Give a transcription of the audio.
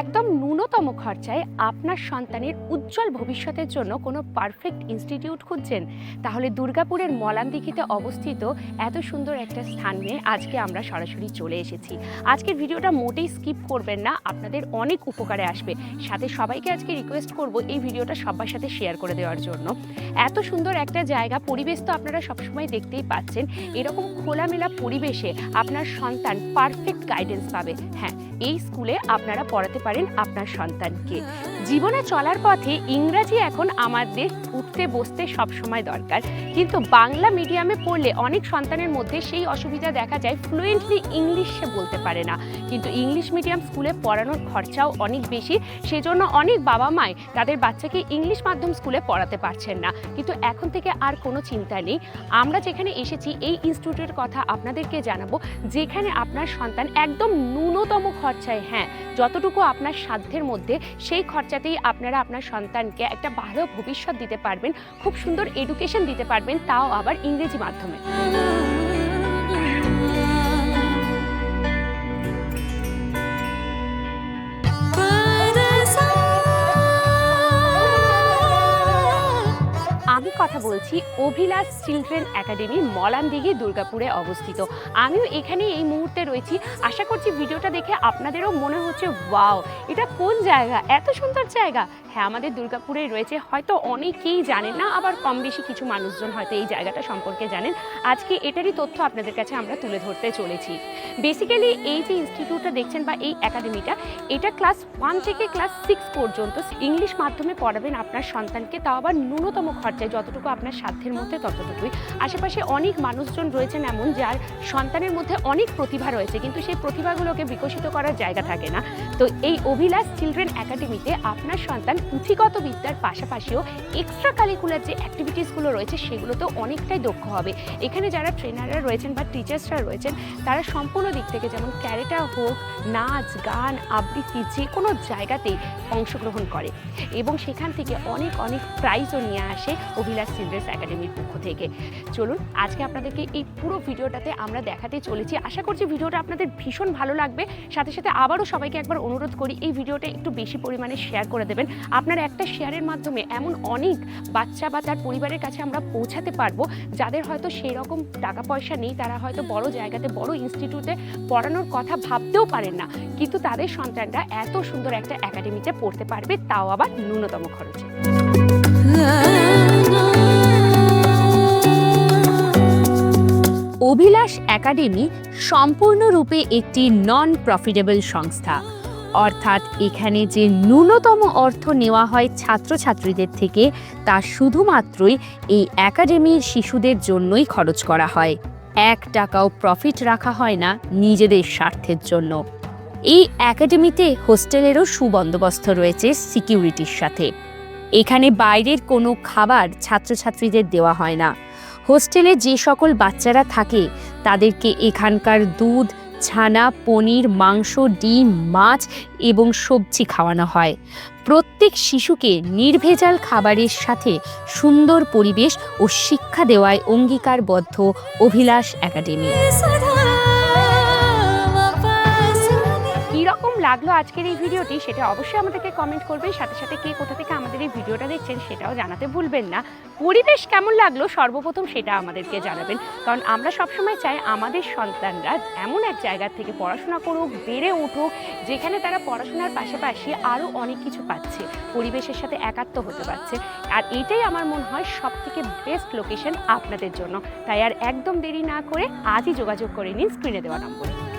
একদম ন্যূনতম খরচায় আপনার সন্তানের উজ্জ্বল ভবিষ্যতের জন্য কোনো পারফেক্ট ইনস্টিটিউট খুঁজছেন, তাহলে দুর্গাপুরের মলানদিঘিতে অবস্থিত এত সুন্দর একটা স্থান নিয়ে আজকে আমরা সরাসরি চলে এসেছি। আজকের ভিডিওটা মোটেই স্কিপ করবেন না, আপনাদের অনেক উপকারে আসবে। সাথে সবাইকে আজকে রিকোয়েস্ট করব এই ভিডিওটা সবার সাথে শেয়ার করে দেওয়ার জন্য। এত সুন্দর একটা জায়গা, পরিবেশ তো আপনারা সবসময় দেখতেই পাচ্ছেন। এরকম খোলামেলা পরিবেশে আপনার সন্তান পারফেক্ট গাইডেন্স পাবে। হ্যাঁ এই স্কুলে আপনারা পড়াতে পারেন আপনার সন্তানকে। জীবনে চলার পথে ইংরাজি এখন আমাদের উঠতে বসতে সব সময় দরকার। কিন্তু বাংলা মিডিয়ামে পড়লে অনেক সন্তানের মধ্যে সেই অসুবিধা দেখা যায় ফ্লুয়েন্টলি ইংলিশ বলতে পারে না। কিন্তু ইংলিশ মিডিয়াম স্কুলে পড়ানোর খরচাও অনেক বেশি, সেজন্য অনেক বাবা মাই তাদের বাচ্চাকে ইংলিশ মাধ্যম স্কুলে পড়াতে পারছেন না। কিন্তু এখন থেকে আর কোনো চিন্তা নেই। আমরা যেখানে এসেছি, এই ইনস্টিটিউটের কথা আপনাদেরকে জানাব, যেখানে আপনার সন্তান একদম ন্যূনতম খরচায় হ্যাঁ যতটুকু আপনার সাধ্যের মধ্যে সেই খরচাতেই আপনারা আপনার সন্তানকে একটা ভালো ভবিষ্যৎ দিতে পারবেন, খুব সুন্দর এডুকেশন দিতে পারবেন, তাও আবার ইংরেজি মাধ্যমে। আমি কথা বলছি অভিলাষ চিলড্রেন একাডেমি মলানদিঘি দুর্গাপুরে অবস্থিত। আমিও এখানে এই মুহূর্তে রয়েছি। আশা করছি ভিডিওটা দেখে আপনাদেরও মনে হচ্ছে, ওয়াও, এটা কোন জায়গা? এত সুন্দর জায়গা! হ্যাঁ আমাদের দুর্গাপুরে রয়েছে। হয়তো অনেকেই জানেন না, আবার কম বেশি কিছু মানুষজন হয়তো এই জায়গাটা সম্পর্কে জানেন। আজকে এটারই তথ্য আপনাদের কাছে আমরা তুলে ধরতে চলেছি। বেসিক্যালি এই যে ইনস্টিটিউটটা দেখছেন বা এই একাডেমিটা, এটা ক্লাস ওয়ান থেকে ক্লাস সিক্স পর্যন্ত, ইংলিশ মাধ্যমে পড়াবেন আপনার সন্তানকে, তাও আবার ন্যূনতম খরচায় যতটুকু আপনার সাধ্যের মধ্যে ততটুকুই। আশেপাশে অনেক মানুষজন রয়েছেন এমন যার সন্তানের মধ্যে অনেক প্রতিভা রয়েছে, কিন্তু সেই প্রতিভাগুলোকে বিকশিত করার জায়গা থাকে না। তো এই অভিলাষ চিলড্রেন একাডেমিতে আপনার সন্তান পুঁথিগত বিদ্যার পাশাপাশিও এক্সট্রা কারিকুলার যে অ্যাক্টিভিটিসগুলো রয়েছে, সেগুলোতেও অনেকটাই দক্ষ হবে। এখানে যারা ট্রেনাররা রয়েছেন বা টিচার্সরা রয়েছেন, তারা সম্পূর্ণ দিক থেকে যেমন ক্যারেটা হোক, নাচ, গান, আবৃত্তি যে কোনো জায়গাতেই অংশগ্রহণ করে। এবং সেখান থেকে অনেক অনেক প্রাইজও নিয়ে আসে। অভিলাষ চিলড্রেন্স একাডেমির পক্ষ থেকে। চলুন, আজকে আপনাদেরকে এই পুরো ভিডিওটাতে আমরা দেখাতে চলেছি। আশা করছি ভিডিওটা আপনাদের ভীষণ ভালো লাগবে। সাথে সাথে আবারও সবাইকে একবার অনুরোধ করি, এই ভিডিওটা একটু বেশি পরিমাণে শেয়ার করে দেবেন। আপনার একটা শেয়ারের মাধ্যমে এমন অনেক বাচ্চা বা তার পরিবারের কাছে আমরা পৌঁছাতে পারব, যাদের হয়তো সেই রকম টাকা পয়সা নেই, তারা হয়তো বড় জায়গাতে, বড় ইনস্টিটিউটে পড়ানোর কথা ভাবতেও পারেন না। কিন্তু তাদের সন্তানরা এত সুন্দর একটা একাডেমিতে পড়তে পারবে, তাও আবার ন্যূনতম খরচে। একাডেমি সম্পূর্ণরূপে একটি নন প্রফিটেবল সংস্থা। অর্থাৎ এখানে যে ন্যূনতম অর্থ নেওয়া হয় ছাত্রছাত্রীদের থেকে, তা শুধুমাত্রই এই একাডেমির শিশুদের জন্যই খরচ করা হয়। এক টাকাও প্রফিট রাখা হয় না নিজেদের স্বার্থের জন্য। এই একাডেমিতে হোস্টেলেরও সুবন্দোবস্ত রয়েছে সিকিউরিটির সাথে। এখানে বাইরের কোনো খাবার ছাত্রছাত্রীদের দেওয়া হয় না। হোস্টেলে যে সকল বাচ্চারা থাকে, তাদেরকে এখানকার দুধ, ছানা, পনির, মাংস, ডিম, মাছ এবং সবজি খাওয়ানো হয়। প্রত্যেক শিশুকে নির্ভেজাল খাবারের সাথে সুন্দর পরিবেশ ও শিক্ষা দেওয়ায় অঙ্গীকারবদ্ধ অভিলাষ একাডেমি। লাগল আজকের এই ভিডিওটি, সেটা অবশ্যই আমাদেরকে কমেন্ট করবেন। সাথে সাথে কে কোথা থেকে আমাদের এই ভিডিওটা দেখছেন সেটাও জানাতে ভুলবেন না। পরিবেশ কেমন লাগল? সর্বপ্রথম সেটা আমাদেরকে জানাবেন। কারণ আমরা সবসময় চাই আমাদের সন্তানরা এমন এক জায়গা থেকে পড়াশোনা করুক, বেড়ে উঠুক, যেখানে তারা পড়াশোনার পাশাপাশি আরও অনেক কিছু পাচ্ছে, পরিবেশের সাথে একাত্ম হতে পারছে। আর এটাই আমার মনে হয় সব থেকে বেস্ট লোকেশন আপনাদের জন্য। তাই আর একদম দেরি না করে আজই যোগাযোগ করে নিন স্ক্রিনে দেওয়া নম্বরে।